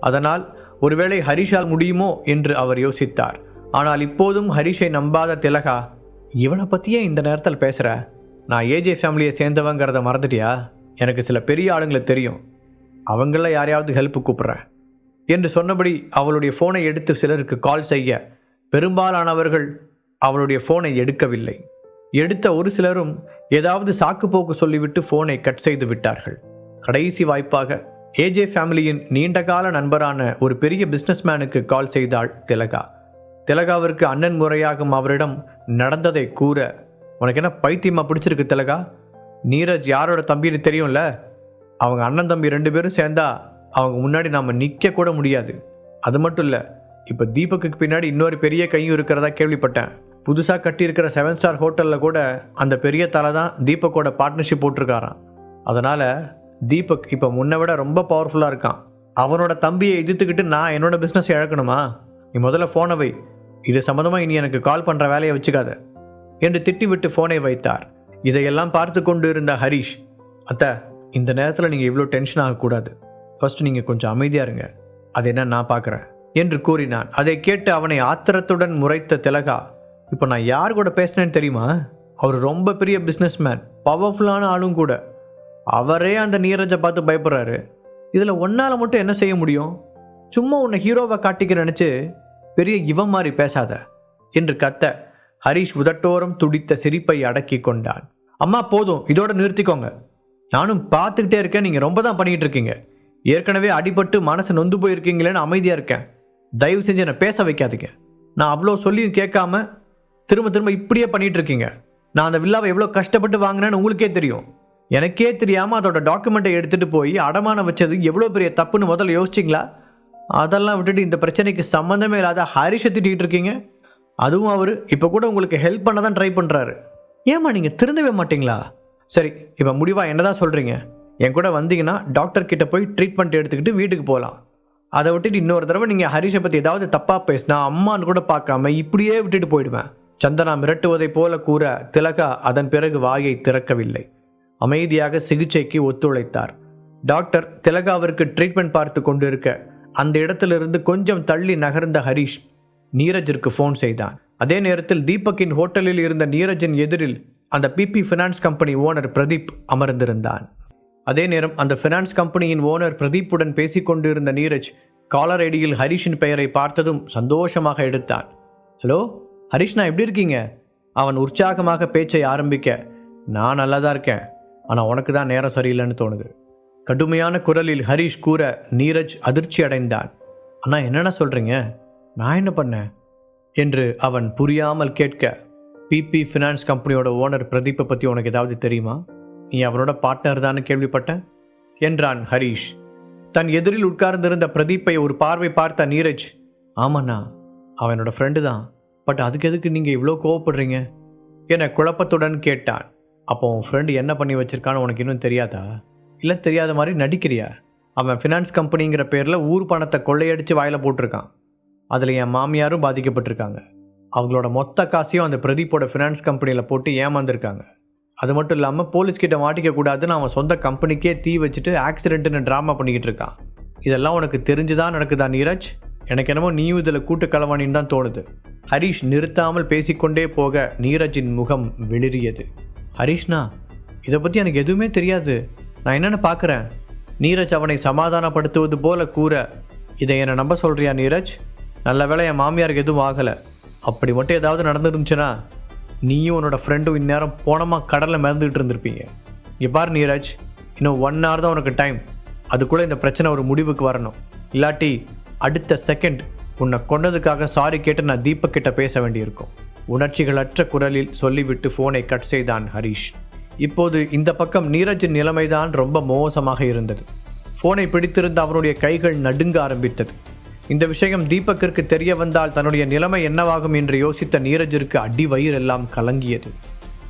அதனால் ஒருவேளை ஹரிஷால் முடியுமோ என்று அவர் யோசித்தார். ஆனால் இப்போதும் ஹரிஷை நம்பாத திலகா இவனை பற்றியே இந்த நேரத்தில் பேசுகிற நான் ஏஜே ஃபேமிலியை சேர்ந்தவங்கிறத மறந்துட்டியா? எனக்கு சில பெரிய ஆளுங்களை தெரியும். அவங்கள யாரையாவது ஹெல்ப் கூப்பிட்றேன் என்று சொன்னபடி அவளுடைய ஃபோனை எடுத்து சிலருக்கு கால் செய்ய பெரும்பாலானவர்கள் அவளுடைய ஃபோனை எடுக்கவில்லை. எடுத்த ஒரு சிலரும் ஏதாவது சாக்குப்போக்கு சொல்லிவிட்டு ஃபோனை கட் செய்து விட்டார்கள். கடைசி வாய்ப்பாக ஏஜே ஃபேமிலியின் நீண்டகால நண்பரான ஒரு பெரிய பிஸ்னஸ்மேனுக்கு கால் செய்தாள் திலகா. திலகாவிற்கு அண்ணன் முறையாகும் அவரிடம் நடந்ததை கூற உனக்கு என்ன பைத்தியமா பிடிச்சிருக்கு திலகா? நீரஜ் யாரோட தம்பின்னு தெரியும்ல? அவங்க அண்ணன் தம்பி ரெண்டு பேரும் சேர்ந்தா அவங்க முன்னாடி நாம் நிற்க கூட முடியாது. அது மட்டும் இல்லை இப்போ தீபக்குக்கு பின்னாடி இன்னொரு பெரிய கையும் இருக்கிறதா கேள்விப்பட்டேன். புதுசாக கட்டியிருக்கிற செவன் ஸ்டார் ஹோட்டலில் கூட அந்த பெரிய தலை தான் தீபக்கோட பார்ட்னர்ஷிப் போட்டிருக்காராம். அதனால் தீபக் இப்போ முன்னை விட ரொம்ப பவர்ஃபுல்லாக இருக்கான். அவனோட தம்பியை எதிர்த்துக்கிட்டு நான் என்னோட பிஸ்னஸ் இழக்கணுமா? நீ முதல்ல ஃபோனை வை. இது சம்மந்தமாக இனி எனக்கு கால் பண்ணுற வேலையை வச்சுக்காத. என்று திட்டிவிட்டு ஃபோனை வைத்தார். இதையெல்லாம் பார்த்து கொண்டு இருந்த ஹரிஷ் அத்தை இந்த நேரத்தில் நீங்கள் இவ்வளோ டென்ஷன் ஆகக்கூடாது. ஃபர்ஸ்ட் நீங்கள் கொஞ்சம் அமைதியாக இருங்க. அது என்ன நான் பார்க்குறேன் என்று கூறினான். அதை கேட்டு அவனை ஆத்திரத்துடன் முறைத்த திலகா இப்போ நான் யார் கூட பேசினேன்னு தெரியுமா? அவர் ரொம்ப பெரிய பிஸ்னஸ்மேன் பவர்ஃபுல்லான ஆளும் கூட. அவரே அந்த நீரஜை பார்த்து பயப்படுறாரு. இதில் ஒன்னால் மட்டும் என்ன செய்ய முடியும்? சும்மா உன்னை ஹீரோவை காட்டிக்க நினச்சி பெரிய இவன் மாதிரி பேசாத என்று கத்த ஹரிஷ் உதட்டோரம் துடித்த சிரிப்பை அடக்கி கொண்டான். அம்மா போதும் இதோட நிறுத்திக்கோங்க. நானும் பார்த்துக்கிட்டே இருக்கேன் நீங்கள் ரொம்ப தான் பண்ணிக்கிட்டு இருக்கீங்க. ஏற்கனவே அடிபட்டு மனசு நொந்து போயிருக்கீங்களேன்னு அமைதியாக இருக்கேன். தயவு செஞ்சு என்னை பேச வைக்காதீங்க. நான் அவ்வளோ சொல்லியும் கேட்காம திரும்ப திரும்ப இப்படியே பண்ணிகிட்டு இருக்கீங்க. நான் அந்த வில்லாவை எவ்வளோ கஷ்டப்பட்டு வாங்கினேன்னு உங்களுக்கே தெரியும். எனக்கே தெரியாமல் அதோட டாக்குமெண்ட்டை எடுத்துகிட்டு போய் அடமானம் வச்சது எவ்வளோ பெரிய தப்புன்னு முதல்ல யோசிச்சிங்களா? அதெல்லாம் விட்டுட்டு இந்த பிரச்சனைக்கு சம்மந்தமே இல்லாத ஹரிஷை திட்டிகிட்டு இருக்கீங்க. அதுவும் அவர் இப்போ கூட உங்களுக்கு ஹெல்ப் பண்ண தான் ட்ரை பண்ணுறாரு ஏம்மா நீங்கள் திருந்தவே மாட்டிங்களா? சரி இப்போ முடிவாக என்ன தான் சொல்கிறீங்க என் கூட வந்தீங்கன்னா டாக்டர் கிட்டே போய் ட்ரீட்மெண்ட் எடுத்துக்கிட்டு வீட்டுக்கு போகலாம் அதை விட்டுட்டு இன்னொரு தடவை நீங்கள் ஹரிஷை பற்றி ஏதாவது தப்பாக பேசினா அம்மான்னு கூட பார்க்காம இப்படியே விட்டுட்டு போயிடுவேன். சந்தனா மிரட்டுவதைப் போல கூற திலகா அதன் பிறகு வாயை திறக்கவில்லை. அமைதியாக சிகிச்சைக்கு ஒத்துழைத்தார். டாக்டர் திலகாவிற்கு ட்ரீட்மெண்ட் பார்த்து கொண்டிருக்க அந்த இடத்திலிருந்து கொஞ்சம் தள்ளி நகர்ந்த ஹரிஷ் நீரஜிற்கு ஃபோன் செய்தான். அதே நேரத்தில் தீபக்கின் ஹோட்டலில் இருந்த நீரஜின் எதிரில் அந்த BP finance company owner Pradeep அமர்ந்திருந்தான். அதே நேரம் அந்த ஃபினான்ஸ் கம்பெனியின் ஓனர் பிரதீப்புடன் பேசிக்கொண்டிருந்த நீரஜ் காலர் ஐடியில் ஹரிஷின் பெயரை பார்த்ததும் சந்தோஷமாக எடுத்தான். ஹலோ ஹரிஷ்ணா எப்படி இருக்கீங்க? அவன் உற்சாகமாக பேச்சை ஆரம்பிக்க நான் நல்லா தான் இருக்கேன். ஆனால் உனக்கு தான் நேரம் சரியில்லைன்னு தோணுது. கடுமையான குரலில் ஹரிஷ் கூற நீரஜ் அதிர்ச்சி அடைந்தான். அண்ணா என்னென்ன சொல்கிறீங்க நான் என்ன பண்ணேன்? என்று அவன் புரியாமல் கேட்க பிபி ஃபினான்ஸ் கம்பெனியோட ஓனர் பிரதீப்பை பற்றி உனக்கு ஏதாவது தெரியுமா? நீ அவனோட பார்ட்னர் தானே கேள்விப்பட்டேன் என்றான் ஹரிஷ். தன் எதிரில் உட்கார்ந்திருந்த பிரதீப்பை ஒரு பார்வை பார்த்த நீரஜ் ஆமாண்ணா அவனோட ஃப்ரெண்டு தான். பட் அதுக்கு எதுக்கு நீங்கள் இவ்வளோ கோவப்படுறீங்க? என குழப்பத்துடன் கேட்டான். அப்போ உன் ஃப்ரெண்டு என்ன பண்ணி வச்சிருக்கான்னு உனக்கு இன்னும் தெரியாதா? இல்லை தெரியாத மாதிரி நடிக்கிறியா? அவன் ஃபினான்ஸ் கம்பெனிங்கிற பேரில் ஊர் பணத்தை கொள்ளையடித்து வாயில் போட்டிருக்கான். அதில் என் மாமியாரும் பாதிக்கப்பட்டிருக்காங்க. அவங்களோட மொத்த காசையும் அந்த பிரதீப்போட ஃபினான்ஸ் கம்பெனியில் போட்டு ஏமாந்துருக்காங்க. அது மட்டும் இல்லாமல் போலீஸ் மாட்டிக்கக்கூடாதுன்னு மாட்டிக்க கூடாதுன்னு அவன் சொந்த கம்பெனிக்கே தீ வச்சுட்டு ஆக்சிடென்ட்னு ட்ராமா பண்ணிக்கிட்டு இருக்கான். இதெல்லாம் உனக்கு தெரிஞ்சுதான் நடக்குதா நீரஜ்? எனக்கு என்னமோ நீயும் இதில் கூட்டு கலவாணின்னு தான் தோணுது. ஹரிஷ் நிறுத்தாமல் பேசிக்கொண்டே போக நீரஜின் முகம் வெளிரியது ஹரிஷ்ணா இதை பற்றி எனக்கு எதுவுமே தெரியாது. நான் என்னென்னு பார்க்குறேன். நீரஜ் அவனை சமாதானப்படுத்துவது போல கூற இதை என்னை நம்ப சொல்கிறியா நீரஜ்? நல்ல வேளை என் மாமியாருக்கு எதுவும் ஆகலை. அப்படி மட்டும் ஏதாவது நடந்துருந்துச்சுன்னா நீயும் உன்னோட ஃப்ரெண்டும் இந்நேரம் போனமாக கடலில் மிதந்துக்கிட்டு இருந்திருப்பீங்க. இப்பார் நீரஜ் இன்னும் ஒன் ஹவர் தான் உனக்கு டைம் அதுக்குள்ளே இந்த பிரச்சனை ஒரு முடிவுக்கு வரணும். இல்லாட்டி அடுத்த செகண்ட் உன்னை கொண்டதுக்காக சாரி கேட்டு நான் தீபக் கிட்ட பேச வேண்டியிருக்கும். உணர்ச்சிகளற்ற குரலில் சொல்லிவிட்டு ஃபோனை கட் செய்தான் ஹரிஷ். இப்போது இந்த பக்கம் நீரஜின் நிலைமைதான் ரொம்ப மோசமாக இருந்தது. ஃபோனை பிடித்திருந்த அவனுடைய கைகள் நடுங்க ஆரம்பித்தது. இந்த விஷயம் தீபக்கிற்கு தெரிய வந்தால் தன்னுடைய நிலைமை என்னவாகும் என்று யோசித்த நீரஜிற்கு அடி வயிறெல்லாம் கலங்கியது.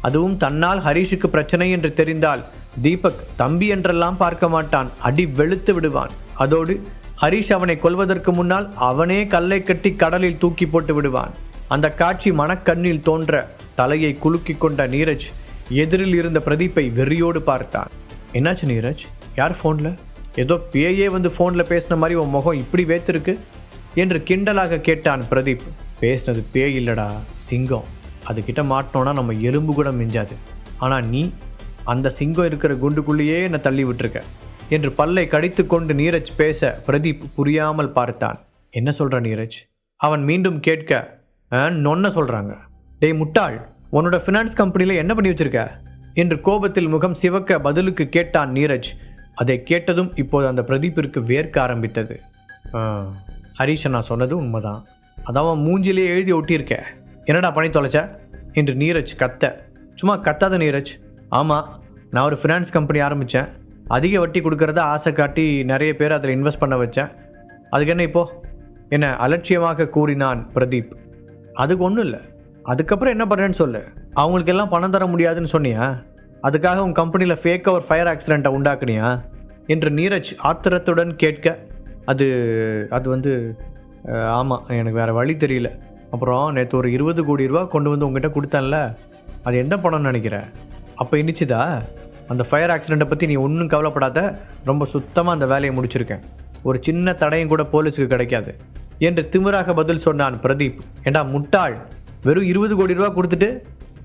அதுவும் தன்னால் ஹரிஷுக்கு பிரச்சனை என்று தெரிந்தால் தீபக் தம்பி என்றெல்லாம் பார்க்க மாட்டான் அடி வெளுத்து விடுவான். அதோடு ஹரிஷ் அவனை கொல்வதற்கு முன்னால் அவனே கல்லை கட்டி கடலில் தூக்கி போட்டு விடுவான். அந்த காட்சி மனக்கண்ணில் தோன்ற தலையை குலுக்கி கொண்ட நீரஜ் எதிரில் இருந்த பிரதீப்பை வெறியோடு பார்த்தான். என்னாச்சு நீரஜ்? யார் ஃபோனில் ஏதோ பேயே வந்து ஃபோனில் பேசின மாதிரி உன் முகம் இப்படி வேத்திருக்கு? என்று கிண்டலாக கேட்டான் பிரதீப். பேசினது பேய் இல்லடா சிங்கம். அதுக்கிட்ட மாட்டினோன்னா நம்ம எலும்பு கூட மிஞ்சாது. ஆனால் நீ அந்த சிங்கம் இருக்கிற குண்டுக்குள்ளேயே என்னை தள்ளி விட்டுருக்க என்று பல்லை கடித்து கொண்டு நீரஜ் பேச பிரதீப் புரியாமல் பார்த்தான். என்ன சொல்கிற நீரஜ்? அவன் மீண்டும் கேட்க நொன்ன சொல்கிறாங்க டேய் முட்டாள் உன்னோட ஃபினான்ஸ் கம்பெனியில் என்ன பண்ணி வச்சிருக்க? என்று கோபத்தில் முகம் சிவக்க பதிலுக்கு கேட்டான் நீரஜ். அதை கேட்டதும் இப்போது அந்த பிரதீப்பிற்கு வேர்க்க ஆரம்பித்தது. "ஆ, நான் சொன்னது உண்மைதான். அதான் அவன் மூஞ்சிலே எழுதி ஒட்டியிருக்க. என்னடா பண்ணி தொலைச்ச? என்று நீரஜ் கத்த. சும்மா கத்தாத நீரஜ். ஆமாம் நான் ஒரு ஃபினான்ஸ் கம்பெனி ஆரம்பித்தேன் அதிக வட்டி கொடுக்கறத ஆசை காட்டி நிறைய பேர் அதில் இன்வெஸ்ட் பண்ண வச்சேன். அதுக்கு என்ன இப்போ? என்ன அலட்சியமாக கூறினான் பிரதீப். அதுக்கு ஒன்றும் இல்லை. அதுக்கப்புறம் என்ன பண்ணுறேன்னு சொல்லு. அவங்களுக்கெல்லாம் பணம் தர முடியாதுன்னு சொன்னியா? அதுக்காக உன் கம்பெனியில் ஃபேக்காக ஒரு ஃபயர் ஆக்சிடெண்ட்டை உண்டாக்குனியா? என்று நீரஜ் ஆத்திரத்துடன் கேட்க அது அது வந்து ஆமாம் எனக்கு வேறு வழி தெரியல. அப்புறம் நேற்று ஒரு இருபது கோடி ரூபா கொண்டு வந்து உங்ககிட்ட கொடுத்தேன்ல. அது எந்த பணம்னு நினைக்கிற? அப்போ இனிச்சுதா அந்த ஃபயர் ஆக்சிடெண்ட்டை பற்றி நீ ஒன்றும் கவலைப்படாத. ரொம்ப சுத்தமாக அந்த வேலையை முடிச்சிருக்கேன். ஒரு சின்ன தடையும் கூட போலீஸுக்கு கிடைக்காது. என்று திமிராக பதில் சொன்னான் பிரதீப். ஏண்டா முட்டாள்? வெறும் இருபது கோடி ரூபா கொடுத்துட்டு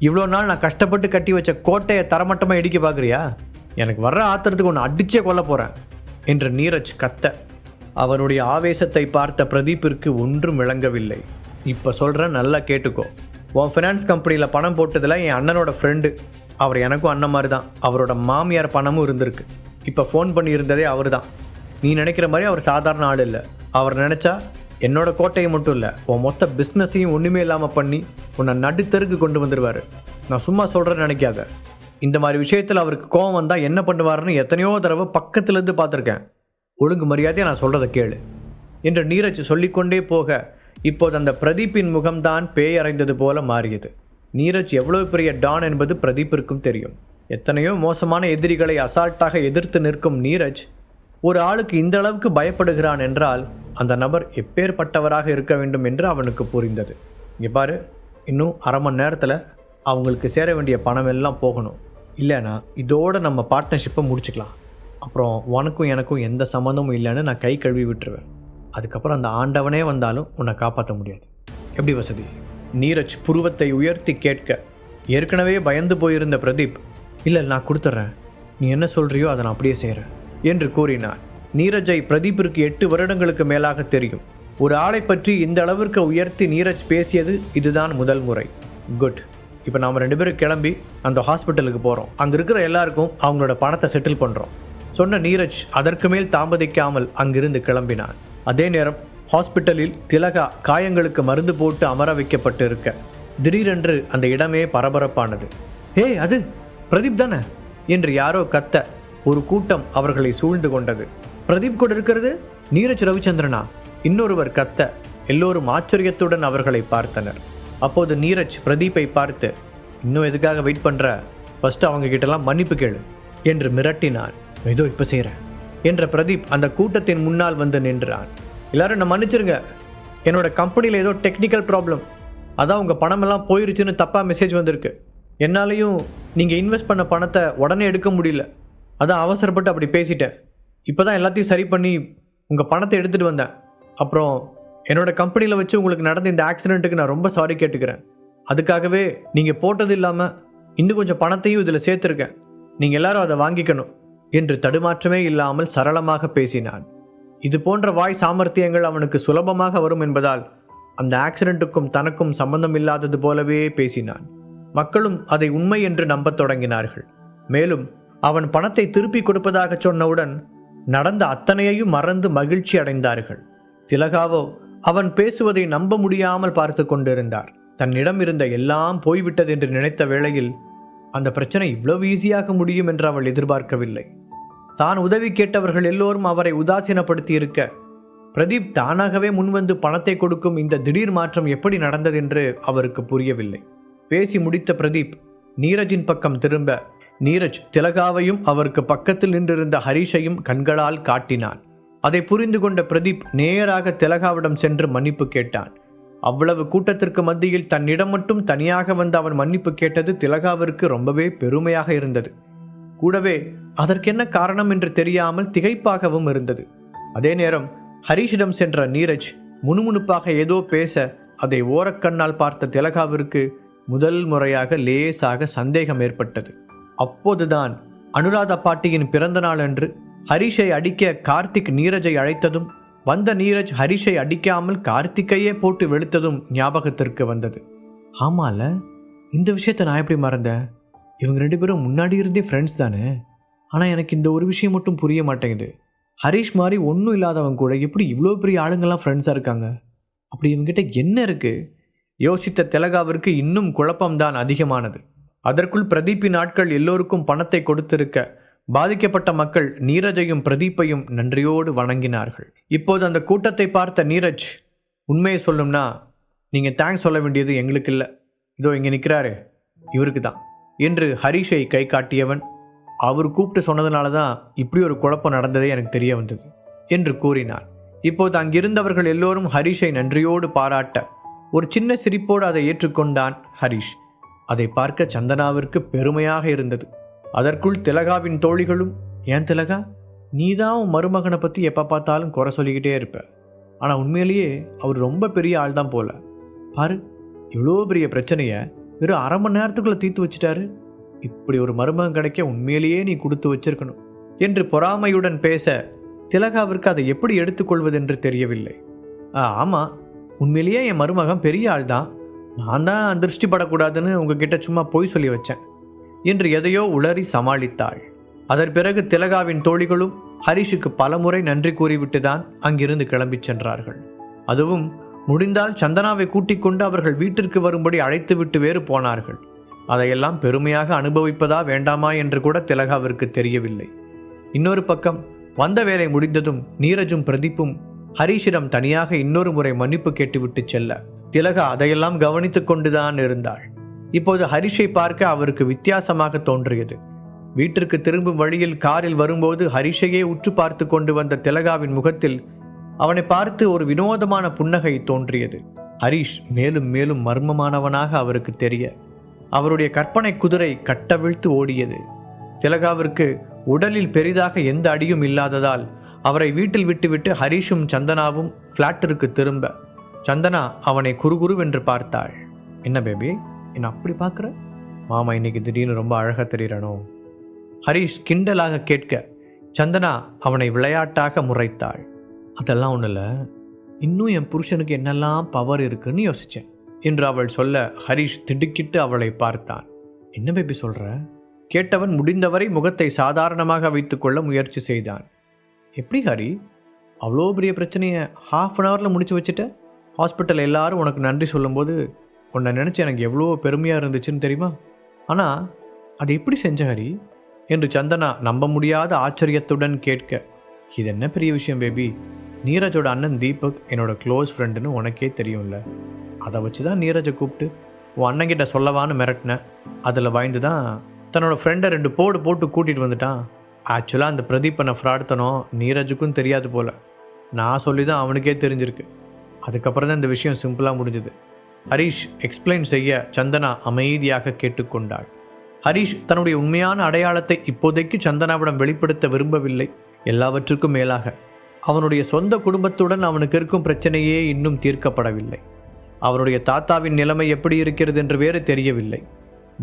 இவ்வளோ நாள் நான் கஷ்டப்பட்டு கட்டி வச்ச கோட்டையை தரமட்டமாக இடிக்க பார்க்குறியா எனக்கு வர்ற ஆத்திரத்துக்கு ஒன்று அடிச்சே கொல்ல போகிறேன் என்று நீரஜ் கத்த. அவனுடைய ஆவேசத்தை பார்த்த பிரதீப்பிற்கு ஒன்றும் விளங்கவில்லை. இப்போ சொல்கிறேன் நல்லா கேட்டுக்கோ. உன் ஃபினான்ஸ் கம்பெனியில் பணம் போட்டதில் என் அண்ணனோட ஃப்ரெண்டு அவர் எனக்கும் அண்ணன் மாதிரி தான் அவரோட மாமியார் பணமும் இருந்திருக்கு. இப்போ ஃபோன் பண்ணி இருந்ததே அவர் தான் நீ நினைக்கிற மாதிரி அவர் சாதாரண ஆள் இல்லை. அவர் நினச்சா என்னோட கோட்டையை மட்டும் இல்லை உன் மொத்த பிஸ்னஸையும் ஒன்றுமே இல்லாமல் பண்ணி உன்னை நடுத்தருக்கு கொண்டு வந்துடுவார் நான் சும்மா சொல்கிறேன்னு நினைக்காத. இந்த மாதிரி விஷயத்தில் அவருக்கு கோவம் வந்தால் என்ன பண்ணுவாருன்னு எத்தனையோ தடவை பக்கத்துலேருந்து பார்த்துருக்கேன். ஒழுங்கு மரியாதையாக நான் சொல்கிறத கேளு. என்று நீரஜ் சொல்லிக்கொண்டே போக இப்போது அந்த பிரதீப்பின் முகம்தான் பேயறைந்தது போல மாறியது. நீரஜ் எவ்வளவு பெரிய டான் என்பது பிரதீப்பிற்கும் தெரியும். எத்தனையோ மோசமான எதிரிகளை அசால்ட்டாக எதிர்த்து நிற்கும் நீரஜ் ஒரு ஆளுக்கு இந்த அளவுக்கு பயப்படுகிறான் என்றால் அந்த நபர் எப்பேற்பட்டவராக இருக்க வேண்டும் என்று அவனுக்கு புரிந்தது. இங்கே பாரு இன்னும் அரை மணி நேரத்தில் அவங்களுக்கு சேர வேண்டிய பணம் எல்லாம் போகணும். இல்லைனா இதோட நம்ம பார்ட்னர்ஷிப்பை முடிச்சுக்கலாம். அப்புறம் உனக்கும் எனக்கும் எந்த சம்மந்தமும் இல்லைன்னு நான் கை கழுவி விட்டுருவேன். அதுக்கப்புறம் அந்த ஆண்டவனே வந்தாலும் உன்னை காப்பாற்ற முடியாது. எப்படி வசதி? நீரஜ் புருவத்தை உயர்த்தி கேட்க ஏற்கனவே பயந்து போயிருந்த பிரதீப் இல்லை நான் கொடுத்துட்றேன் நீ என்ன சொல்கிறியோ அதை நான் அப்படியே செய்கிறேன் என்று கூறினார். நீரஜை பிரதீப்பிற்கு எட்டு வருடங்களுக்கு மேலாக தெரியும். ஒரு ஆளை பற்றி இந்த அளவிற்கு உயர்த்தி நீரஜ் பேசியது இதுதான் முதல் முறை. குட். இப்போ நாம் ரெண்டு பேரும் கிளம்பி அந்த ஹாஸ்பிட்டலுக்கு போகிறோம் அங்கே இருக்கிற எல்லாருக்கும் அவங்களோட பணத்தை செட்டில் பண்ணுறோம் சொன்ன நீரஜ் அதற்கு மேல் தாமதிக்காமல் அங்கிருந்து கிளம்பினான். அதே நேரம் ஹாஸ்பிட்டலில் திலகா காயங்களுக்கு மருந்து போட்டு அமர வைக்கப்பட்டு இருக்க திடீரென்று அந்த இடமே பரபரப்பானது. ஏய் அது பிரதீப் தானே? என்று யாரோ கத்த ஒரு கூட்டம் அவர்களை சூழ்ந்து கொண்டது. பிரதீப் கூட இருக்கிறது? நீரஜ் ரவிச்சந்திரனா? இன்னொருவர் கத்த எல்லோரும் ஆச்சரியத்துடன் அவர்களை பார்த்தனர். அப்போது நீரஜ் பிரதீப்பை பார்த்து இன்னும் எதுக்காக வெயிட் பண்ணுற ஃபஸ்ட்டு அவங்க கிட்டலாம் மன்னிப்பு கேளு என்று மிரட்டினான் ஏதோ இப்போ செய்கிறேன் என்ற பிரதீப் அந்த கூட்டத்தின் முன்னால் வந்து நின்றான். எல்லாரும் என்ன மன்னிச்சிருங்க. என்னோட கம்பெனியில் ஏதோ டெக்னிக்கல் ப்ராப்ளம் அதான் உங்கள் பணமெல்லாம் போயிருச்சுன்னு தப்பாக மெசேஜ் வந்திருக்கு. என்னாலையும் நீங்கள் இன்வெஸ்ட் பண்ண பணத்தை உடனே எடுக்க முடியல. அதான் அவசரப்பட்டு அப்படி பேசிட்டேன். இப்போ தான் எல்லாத்தையும் சரி பண்ணி உங்கள் பணத்தை எடுத்துகிட்டு வந்தேன். அப்புறம் என்னோட கம்பெனியில் வச்சு உங்களுக்கு நடந்த இந்த ஆக்சிடெண்ட்டுக்கு நான் ரொம்ப சாரி கேட்டுக்கிறேன். அதுக்காகவே நீங்கள் போட்டது இல்லாமல் இன்னும் கொஞ்சம் பணத்தையும் இதில் சேர்த்துருக்கேன். நீங்கள் எல்லாரும் அதை வாங்கிக்கணும் என்று தடுமாற்றமே இல்லாமல் சரளமாக பேசினான். இது போன்ற வாய் சாமர்த்தியங்கள் அவனுக்கு சுலபமாக வரும் என்பதால் அந்த ஆக்சிடெண்ட்டுக்கும் தனக்கும் சம்பந்தம் இல்லாதது போலவே பேசினான். மக்களும் அதை உண்மை என்று நம்பத் தொடங்கினார்கள். மேலும் அவன் பணத்தை திருப்பி கொடுப்பதாக சொன்னவுடன் நடந்த அத்தனையையும் மறந்து மகிழ்ச்சி அடைந்தார்கள். திலகாவோ அவன் பேசுவதை நம்ப முடியாமல் பார்த்து கொண்டிருந்தார். தன்னிடம் இருந்த எல்லாம் போய்விட்டது என்று நினைத்த வேளையில் அந்த பிரச்சனை இவ்வளவு ஈஸியாக முடியும் என்று அவள் எதிர்பார்க்கவில்லை. தான் உதவி கேட்டவர்கள் எல்லோரும் அவரை உதாசீனப்படுத்தி இருக்க பிரதீப் தானாகவே முன்வந்து பணத்தை கொடுக்கும் இந்த திடீர் மாற்றம் எப்படி நடந்தது என்று அவருக்கு புரியவில்லை. பேசி முடித்த பிரதீப் நீரஜின் பக்கம் திரும்ப நீரஜ் திலகாவையும் அவருக்கு பக்கத்தில் நின்றிருந்த ஹரிஷையும் கண்களால் காட்டினான். அதை புரிந்து கொண்ட பிரதீப் நேராக திலகாவிடம் சென்று மன்னிப்பு கேட்டான். அவ்வளவு கூட்டத்திற்கு மத்தியில் தன்னிடம் மட்டும் தனியாக வந்து அவன் மன்னிப்பு கேட்டது திலகாவிற்கு ரொம்பவே பெருமையாக இருந்தது. கூடவே அதற்கென்ன காரணம் என்று தெரியாமல் திகைப்பாகவும் இருந்தது. அதே நேரம் ஹரிஷிடம் சென்ற நீரஜ் முணுமுணுப்பாக ஏதோ பேச அதை ஓரக்கண்ணால் பார்த்த திலகாவிற்கு முதல் முறையாக லேசாக சந்தேகம் ஏற்பட்டது. அப்போதுதான் அனுராதா பாட்டியின் பிறந்த நாள் அன்று ஹரிஷை அடிக்க கார்த்திக் நீரஜை அழைத்ததும் வந்த நீரஜ் ஹரிஷை அடிக்காமல் கார்த்திக்கையே போட்டு வெளுத்ததும் ஞாபகத்திற்கு வந்தது. ஆமால இந்த விஷயத்த நான் எப்படி மறந்தேன் இவங்க ரெண்டு பேரும் முன்னாடி இருந்தே ஃப்ரெண்ட்ஸ் தானே? ஆனால் எனக்கு இந்த ஒரு விஷயம் மட்டும் புரிய மாட்டேங்குது. ஹரிஷ் மாதிரி ஒன்றும் இல்லாதவங்க கூட எப்படி இவ்வளோ பெரிய ஆளுங்கள்லாம் ஃப்ரெண்ட்ஸாக இருக்காங்க? அப்படி இவங்ககிட்ட என்ன இருக்குது யோசித்த திலகாவிற்கு இன்னும் குழப்பம்தான் அதிகமானது. அதற்குள் பிரதீப்பின் ஆட்கள் எல்லோருக்கும் பணத்தை கொடுத்திருக்க பாதிக்கப்பட்ட மக்கள் நீரஜையும் பிரதீப்பையும் நன்றியோடு வணங்கினார்கள். இப்போது அந்த கூட்டத்தை பார்த்த நீரஜ் உண்மையை சொல்லும்னா நீங்கள் தேங்க்ஸ் சொல்ல வேண்டியது எங்களுக்கு இல்லை. இதோ இங்கே நிற்கிறாரு இவருக்கு தான். என்று ஹரிஷை கை காட்டியவன் அவர் கூப்பிட்டு சொன்னதுனால தான் இப்படி ஒரு குழப்பம் நடந்ததே எனக்கு தெரிய வந்தது என்று கூறினார். இப்போது அங்கிருந்தவர்கள் எல்லோரும் ஹரிஷை நன்றியோடு பாராட்ட ஒரு சின்ன சிரிப்போடு அதை ஏற்றுக்கொண்டான் ஹரிஷ். அதை பார்க்க சந்தனாவிற்கு பெருமையாக இருந்தது. அதற்குள் திலகாவின் தோழிகளும் ஏன் திலகா? நீ தான் உன் மருமகனை பற்றி எப்போ பார்த்தாலும் குறை சொல்லிக்கிட்டே இருப்ப. ஆனால் உண்மையிலேயே அவர் ரொம்ப பெரிய ஆள் தான் போல. பாரு இவ்வளோ பெரிய பிரச்சனையை வெறும் அரை மணி நேரத்துக்குள்ளே தீர்த்து வச்சிட்டாரு. இப்படி ஒரு மருமகன் கிடைக்க உண்மையிலேயே நீ கொடுத்து வச்சிருக்கணும். என்று பொறாமையுடன் பேச திலகாவிற்கு அதை எப்படி எடுத்துக்கொள்வதென்று தெரியவில்லை. ஆ ஆமாம் உண்மையிலேயே என் மருமகன் பெரிய ஆள் தான் நான் தான் திருஷ்டிப்படக்கூடாதுன்னு உங்ககிட்ட சும்மா பொய் சொல்லி வச்சேன். என்று எதையோ உளறி சமாளித்தாள். அதன் பிறகு திலகாவின் தோழிகளும் ஹரிஷுக்கு பலமுறை நன்றி கூறிவிட்டு தான் அங்கிருந்து கிளம்பிச் சென்றார்கள். அதுவும் முடிந்தால் சந்தனாவை கூட்டிக் கொண்டு அவர்கள் வீட்டிற்கு வரும்படி அழைத்துவிட்டு வேறு போனார்கள். அதையெல்லாம் பெருமையாக அனுபவிப்பதா வேண்டாமா என்று கூட திலகாவிற்கு தெரியவில்லை. இன்னொரு பக்கம் வந்த வேலை முடிந்ததும் நீரஜும் பிரதீப்பும் ஹரிஷிடம் தனியாக இன்னொரு முறை மன்னிப்பு கேட்டுவிட்டு செல்ல திலகா அதையெல்லாம் கவனித்து கொண்டுதான் இருந்தாள். இப்போது ஹரிஷை பார்க்க அவருக்கு வித்தியாசமாக தோன்றியது. வீட்டிற்கு திரும்பும் வழியில் காரில் வரும்போது ஹரிஷையே உற்று பார்த்து கொண்டு வந்த திலகாவின் முகத்தில் அவனை பார்த்து ஒரு வினோதமான புன்னகை தோன்றியது. ஹரிஷ் மேலும் மேலும் மர்மமானவனாக அவருக்கு தெரிய அவருடைய கற்பனை குதிரை கட்டவிழ்த்து ஓடியது. திலகாவிற்கு உடலில் பெரிதாக எந்த அடியும் இல்லாததால் அவரை வீட்டில் விட்டுவிட்டு ஹரிஷும் சந்தனாவும் ஃப்ளாட்டிற்கு திரும்ப சந்தனா அவனை குறுகுருவென்று பார்த்தாள். என்ன பேபி? என்ன அப்படி பார்க்குற? மாமா இன்னைக்கு திடீர்னு ரொம்ப அழகாக தெரியிறனோ? ஹரிஷ் கிண்டலாக கேட்க சந்தனா அவனை விளையாட்டாக முறைத்தாள். அதெல்லாம் ஒன்றும் இல்லை. இன்னும் என் புருஷனுக்கு என்னெல்லாம் பவர் இருக்குன்னு யோசித்தேன் என்று அவள் சொல்ல ஹரிஷ் திடுக்கிட்டு அவளை பார்த்தான். என்ன பேபி சொல்கிற கேட்டவன் முடிந்தவரை முகத்தை சாதாரணமாக வைத்துக்கொள்ள முயற்சி செய்தான். எப்படி ஹரி? அவ்வளோ பெரிய பிரச்சனையை ஹாஃப் அன் ஹவரில் முடிச்சு வச்சுட்ட? ஹாஸ்பிட்டல் எல்லாரும் உனக்கு நன்றி சொல்லும்போது உன்னை நினச்சி எனக்கு எவ்வளோ பெருமையாக இருந்துச்சுன்னு தெரியுமா? ஆனால் அது எப்படி செஞ்ச ஹரி? என்று சந்தனா நம்ப முடியாத ஆச்சரியத்துடன் கேட்க இது என்ன பெரிய விஷயம் பேபி நீரஜோட அண்ணன் தீபக் என்னோட க்ளோஸ் ஃப்ரெண்டுன்னு உனக்கே தெரியும்ல. அதை வச்சு தான் நீரஜை கூப்பிட்டு உன் அண்ணங்கிட்ட சொல்லவான்னு மிரட்டினேன் அதில் பயந்து தான் தன்னோட ஃப்ரெண்டை ரெண்டு போடு போட்டு கூட்டிகிட்டு வந்துட்டான். ஆக்சுவலாக அந்த பிரதீப்பனை ஃப்ராட்தனம் நீரஜுக்கும் தெரியாது போல். நான் சொல்லி தான் அவனுக்கே தெரிஞ்சிருக்கு. அதுக்கப்புறம் தான் இந்த விஷயம் சிம்பிளாக முடிஞ்சது. ஹரிஷ் எக்ஸ்பிளைன் செய்ய சந்தனா அமைதியாக கேட்டுக்கொண்டாள். ஹரிஷ் தன்னுடைய உண்மையான அடையாளத்தை இப்போதைக்கு சந்தனாவிடம் வெளிப்படுத்த விரும்பவில்லை. எல்லாவற்றுக்கும் மேலாக அவனுடைய சொந்த குடும்பத்துடன் அவனுக்கு இருக்கும் பிரச்சனையே இன்னும் தீர்க்கப்படவில்லை. அவருடைய தாத்தாவின் நிலைமை எப்படி இருக்கிறது என்று வேறு தெரியவில்லை.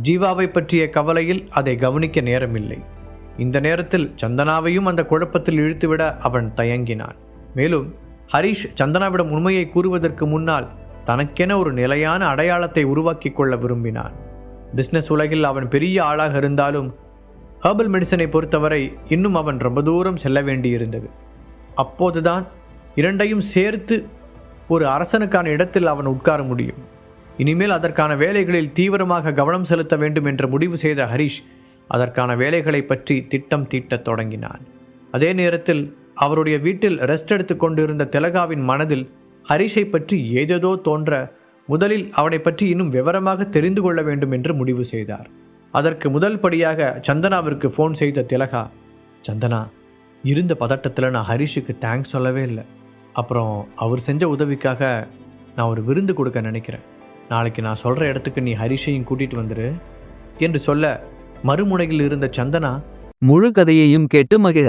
ஜீவாவை பற்றிய கவலையில் அதை கவனிக்க நேரமில்லை. இந்த நேரத்தில் சந்தனாவையும் அந்த குழப்பத்தில் இழுத்துவிட அவன் தயங்கினான். மேலும் ஹரிஷ் சந்தனாவிடம் உண்மையை கூறுவதற்கு முன்னால் தனக்கென ஒரு நிலையான அடையாளத்தை உருவாக்கி கொள்ள விரும்பினான். பிஸ்னஸ் உலகில் அவன் பெரிய ஆளாக இருந்தாலும் ஹர்பல் மெடிசனை பொறுத்தவரை இன்னும் அவன் ரொம்ப தூரம் செல்ல வேண்டியிருந்தது. அப்போதுதான் இரண்டையும் சேர்த்து ஒரு அரசனுக்கான இடத்தில் அவன் உட்கார முடியும். இனிமேல் அதற்கான வேலைகளில் தீவிரமாக கவனம் செலுத்த வேண்டும் என்று முடிவு செய்த ஹரிஷ் அதற்கான வேலைகளை பற்றி திட்டம் தீட்டத் தொடங்கினான். அதே நேரத்தில் அவருடைய வீட்டில் ரெஸ்ட் எடுத்து கொண்டிருந்த திலகாவின் மனதில் ஹரிஷை பற்றி ஏதேதோ தோன்ற முதலில் அவனை பற்றி இன்னும் விவரமாக தெரிந்து கொள்ள வேண்டும் என்று முடிவு செய்தார். அதற்கு முதல் படியாக சந்தனாவிற்கு ஃபோன் செய்த திலகா சந்தனா இருந்த பதட்டத்தில் நான் ஹரிஷுக்கு தேங்க்ஸ் சொல்லவே இல்லை. அப்புறம் அவர் செஞ்ச உதவிக்காக நான் ஒரு விருந்து கொடுக்க நினைக்கிறேன். நாளைக்கு நான் சொல்கிற இடத்துக்கு நீ ஹரிஷையும் கூட்டிகிட்டு வந்துரு என்று சொல்ல மறுமுனையில் இருந்த சந்தனா முழு கதையையும் கேட்டு மகிழ